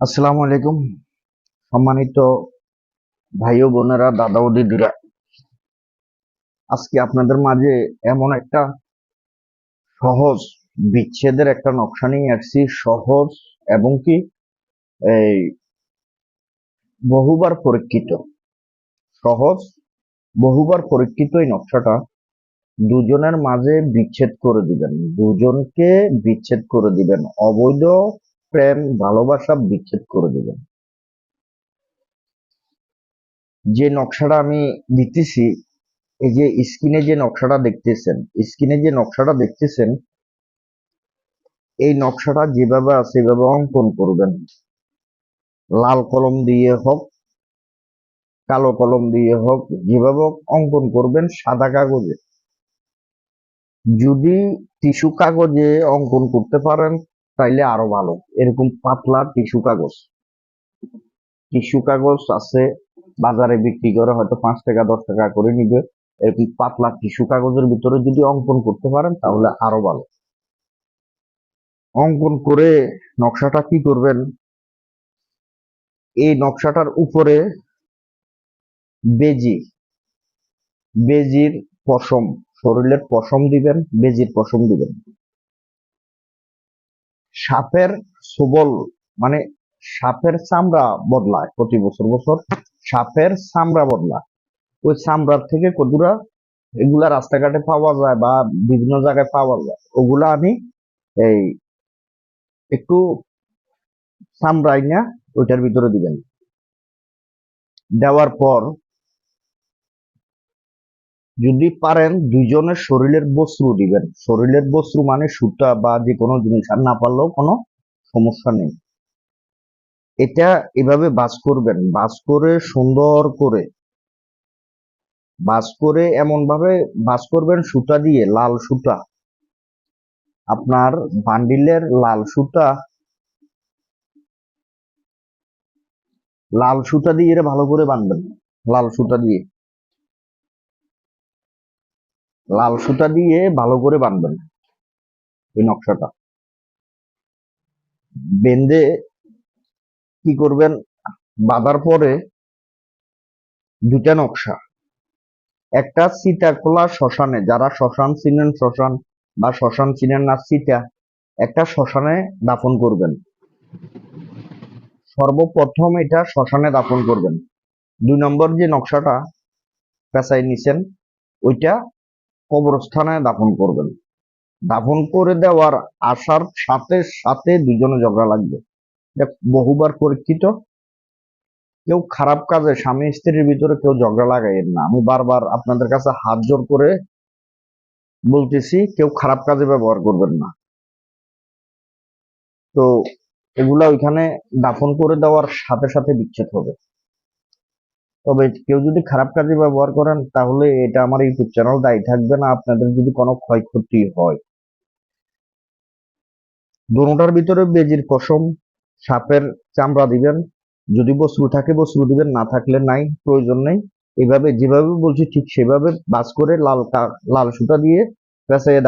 আসসালামু আলাইকুম। সম্মানিত ভাই ও বোনেরা, দাদা ও দিদিরা। আজকে আপনাদের মাঝে এমন একটা সহজ বিচ্ছেদের একটা নকশা নিয়ে আসছি। সহজ এবং কি, এই বহুবার পরীক্ষিত। সহজ, বহুবার পরীক্ষিত এই নকশাটা দুজনের মাঝে বিচ্ছেদ করে দিবেন। দুজনকে বিচ্ছেদ করে দিবেন। অবৈধ প্রেম, ভালোবাসা বিচ্ছেদ করে দিবেন। যে নকশাটা আমি দিতেছি, এই যে স্ক্রিনে যে নকশাটা দেখতেছেন, স্ক্রিনে যে নকশাটা দেখতেছেন, এই নকশাটা যেভাবে আছে, সেভাবে অঙ্কন করবেন। লাল কলম দিয়ে হোক, কালো কলম দিয়ে হোক, যেভাবে অঙ্কন করবেন সাদা কাগজে। যদি টিস্যু কাগজে অঙ্কন করতে পারেন তাইলে আরও ভালো। এরকম পাতলা টিস্যু কাগজ। টিস্যু কাগজ আছে, বাজারে বিক্রি করে হয়তো পাঁচ টাকা, দশ টাকা করে নিবে। এরকম পাতলা টিস্যু কাগজের ভিতরে যদি অঙ্কন করতে পারেন, তাহলে আরও ভালো। অঙ্কন করে নকশাটা কি করবেন? এই নকশাটার উপরে বেজি। বেজির পশম, শরীরের পশম দিবেন, বেজির পশম দিবেন। সাপের সবল মানে সাপের চামড়া বদলায় প্রতি বছর বছর সাপের চামড়া বদলায়। ওই চামড়ার থেকে কতটা এগুলা রাস্তাঘাটে পাওয়া যায় বা বিভিন্ন জায়গায় পাওয়া যায়, ওগুলা আমি এই একটু চামড়াই না ওইটার ভিতরে দিবেন। দেওয়ার পর যদি পারেন দুইজনের শরীরের বস্ত্র দিবেন। শরীরের বস্ত্র মানে সুতা বা যে কোনো জিনিস, আর না পারলেও কোনো সমস্যা নেই। এটা এভাবে বাস করবেন। বাস করে সুন্দর করে, বাস করে এমন ভাবে বাস করবেন সুতা দিয়ে, লাল সুতা। আপনার বান্ডিলের লাল সুতা লাল সুতা দিয়ে ভালো করে বানবেন। লাল সুতা দিয়ে। লাল সুতা দিয়ে ভালো করে বানবেন ওই নকশাটা। বেঁধে কি করবেন? বাঁধার পরে দুটা নকশা। একটা সীতাকোলা শ্মশানে, যারা শ্মশান চিনেন শ্মশান বা শ্মশান চিনেন না সীতা, একটা শ্মশানে দাফন করবেন। সর্বপ্রথম এটা শ্মশানে দাফন করবেন। দুই নম্বর যে নকশাটা পেঁচাই নিছেন, ওইটা কবরস্থানে দাফন করবেন। দাফন করে দেওয়ার আসার সাথে সাথে দুজনে ঝগড়া লাগবে। বহুবার পরীক্ষিত। কেউ খারাপ কাজে, স্বামী স্ত্রীর ভিতরে কেউ ঝগড়া লাগাইয়েন না। আমি বারবার আপনাদের কাছে হাত জোর করে বলতেছি, কেউ খারাপ কাজে ব্যবহার করবেন না। তো এগুলা ওইখানে দাফন করে দেওয়ার সাথে সাথে বিচ্ছেদ হবে। তবে কেউ যদি খারাপ কাজে ব্যবহার করেন, তাহলে এটা আমার ইউটিউব চ্যানেল দায়ী থাকবে না, আপনাদের যদি কোনো ক্ষয়ক্ষতি হয়। দোনোটার ভিতরে বেজির পশম সাপের চামড়া দিবেন, যদি বস্ত্র থাকে বস্ত্র দিবেন, না থাকলে নাই, প্রয়োজন নেই। এভাবে যেভাবে বলছি ঠিক সেভাবে বাস করে লাল লাল সুতা দিয়ে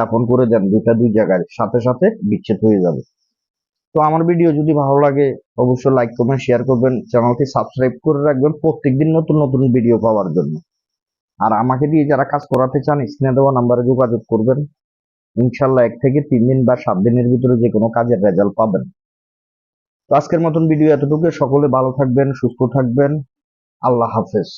দাফন করে দেন দুটা দুই জায়গায়, সাথে সাথে বিচ্ছেদ হয়ে যাবে। তো আমার ভিডিও যদি ভালো লাগে, অবশ্যই লাইক কমেন্ট শেয়ার করবেন চ্যানেলটি সাবস্ক্রাইব করে রাখবেন প্রত্যেকদিন নতুন নতুন ভিডিও পাওয়ার জন্য। আর আমাকে দিয়ে যারা কাজ করাতে চান, স্ক্রিনে দেওয়া নাম্বারে যোগাযোগ করবেন। ইনশাল্লাহ এক থেকে তিন দিন বা সাত দিনের ভিতরে যে কোনো কাজের রেজাল্ট পাবেন। তো আজকের মতন ভিডিও এতটুকু। সকলে ভালো থাকবেন, সুস্থ থাকবেন। আল্লাহ হাফেজ।